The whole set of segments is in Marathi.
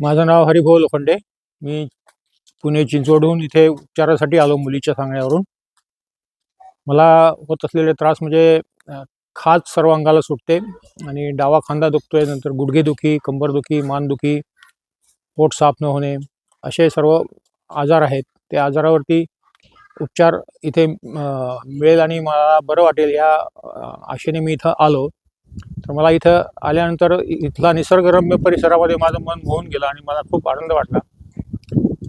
माझं नाव हरिभाऊ लोखंडे. मी पुणे चिंचवडहून इथे उपचारासाठी आलो मुलीच्या सांगण्यावरून. मला होत असलेले त्रास म्हणजे खाज सर्व अंगाला सुटते आणि डावा खांदा दुखतोय नंतर गुडघेदुखी कंबरदुखी मानदुखी पोट साफ न होणे असे सर्व आजार आहेत. त्या आजारावरती उपचार इथे मिळेल आणि मला बरं वाटेल या आशेने मी इथं आलो. तर मला इथं आल्यानंतर इथला निसर्गरम्य परिसरामध्ये माझं मन मोहून गेलं आणि मला खूप आनंद वाटला.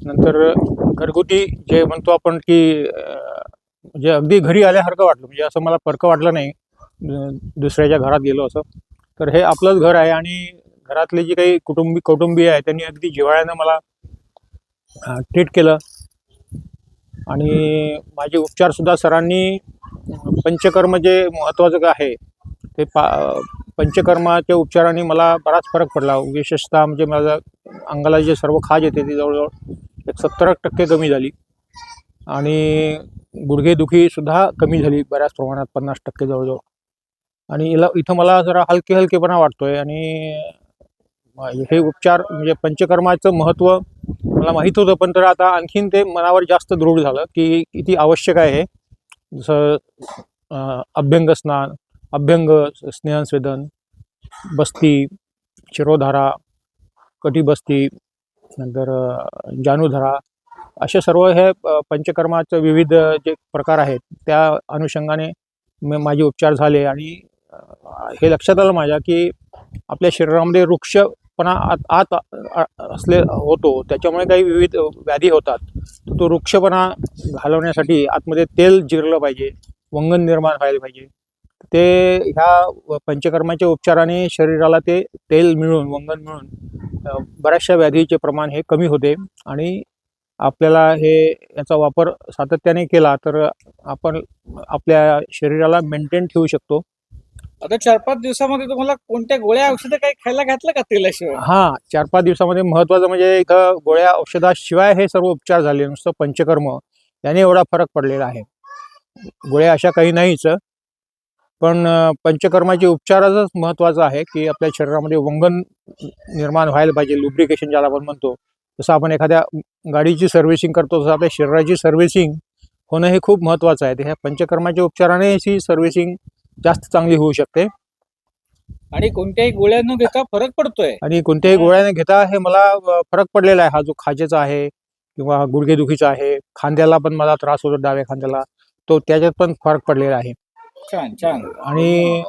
नंतर घरगुती जे म्हणतो आपण की म्हणजे अगदी घरी आल्यासारखं वाटलं म्हणजे असं मला फरकं वाटलं नाही दुसऱ्याच्या घरात गेलो असं. तर हे आपलंच घर आहे आणि घरातले जे काही कुटुंबी कौटुंबीय आहे त्यांनी अगदी जिव्हाळ्यानं मला ट्रीट केलं. आणि माझे उपचारसुद्धा सरांनी पंचकर्म जे महत्त्वाचं आहे ते पा पंचकर्माच्या उपचाराने मला बराच फरक पडला. विशेषतः म्हणजे माझा अंगाला जे सर्व खाज येते ती जवळजवळ एक सत्तर टक्के कमी झाली. आणि गुडघेदुखीसुद्धा कमी झाली बऱ्याच प्रमाणात पन्नास टक्के जवळजवळ. आणि इला इथं मला जरा हलके हलकेपणा वाटतो आहे आणि हे उपचार म्हणजे पंचकर्माचं महत्त्व मला माहीत होतं पण तर आता आणखीन ते मनावर जास्त दृढ झालं की किती आवश्यक आहे जसं अभ्यंगस्नान अभ्यंग स्नान स्नेहस्वेदन बस्ती शिरोधारा कटीबस्ती नंतर अं, जानुधारा असे सर्व हे पंचकर्माचे विविध जे प्रकार आहेत त्या अनुषंगाने माझे उपचार झाले आणि हे लक्षात आलं माझ्या की आपल्या शरीरामध्ये वृक्षपणा आत आत असले होतो. त्याच्यामुळे काही विविध व्याधी होतात. तर तो वृक्षपणा घालवण्यासाठी आतमध्ये तेल जिरलं पाहिजे वंगण निर्माण व्हायला पाहिजे. ते ह्या पंचकर्माच्या उपचाराने शरीराला ते तेल मिळून वंगण मिळून बऱ्याचशा व्याधीचे प्रमाण हे कमी होते. आणि आपल्याला हे याचा वापर सातत्याने केला तर आपण आपल्या शरीराला मेंटेन ठेवू शकतो. आता चार पाच दिवसामध्ये तुम्हाला कोणत्या गोळ्या औषधं काही खायला घातलं का तेलाशिवाय? हां चार पाच दिवसामध्ये महत्त्वाचं म्हणजे इथं गोळ्या औषधाशिवाय हे सर्व उपचार झाले. नुसतं पंचकर्म. याने एवढा फरक पडलेला आहे. गोळ्या अशा काही नाहीच. पण पंचकर्माचे उपचारच महत्त्वाचं आहे की आपल्या शरीरामध्ये वंगण निर्माण व्हायला पाहिजे लुब्रिकेशन ज्याला आपण म्हणतो. जसं आपण एखाद्या गाडीची सर्व्हिसिंग करतो तसं आपल्या शरीराची सर्व्हिसिंग होणं हे खूप महत्त्वाचं आहे. ह्या पंचकर्माच्या उपचाराने ही सर्व्हिसिंग जास्त चांगली होऊ शकते. आणि कोणत्याही गोळ्या न घेता फरक पडतोय. आणि कोणत्याही गोळ्याने घेता हे मला फरक पडलेला आहे. हा जो खाजेचा आहे किंवा गुडघेदुखीचा आहे खांद्याला पण मला त्रास होतो डाव्या खांद्याला तो त्याच्यात पण फरक पडलेला आहे. छान छान. आणि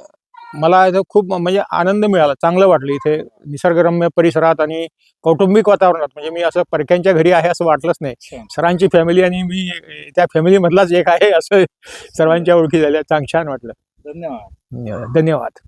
मला इथं खूप म्हणजे आनंद मिळाला चांगलं वाटलं इथे निसर्गरम्य परिसरात आणि कौटुंबिक वातावरणात. म्हणजे मी असं परक्यांच्या घरी आहे असं वाटलंच नाही. सरांची फॅमिली आणि मी त्या फॅमिलीमधलाच एक आहे असं सर्वांच्या ओळखी झाल्या. चांग छान वाटलं. धन्यवाद. धन्यवाद.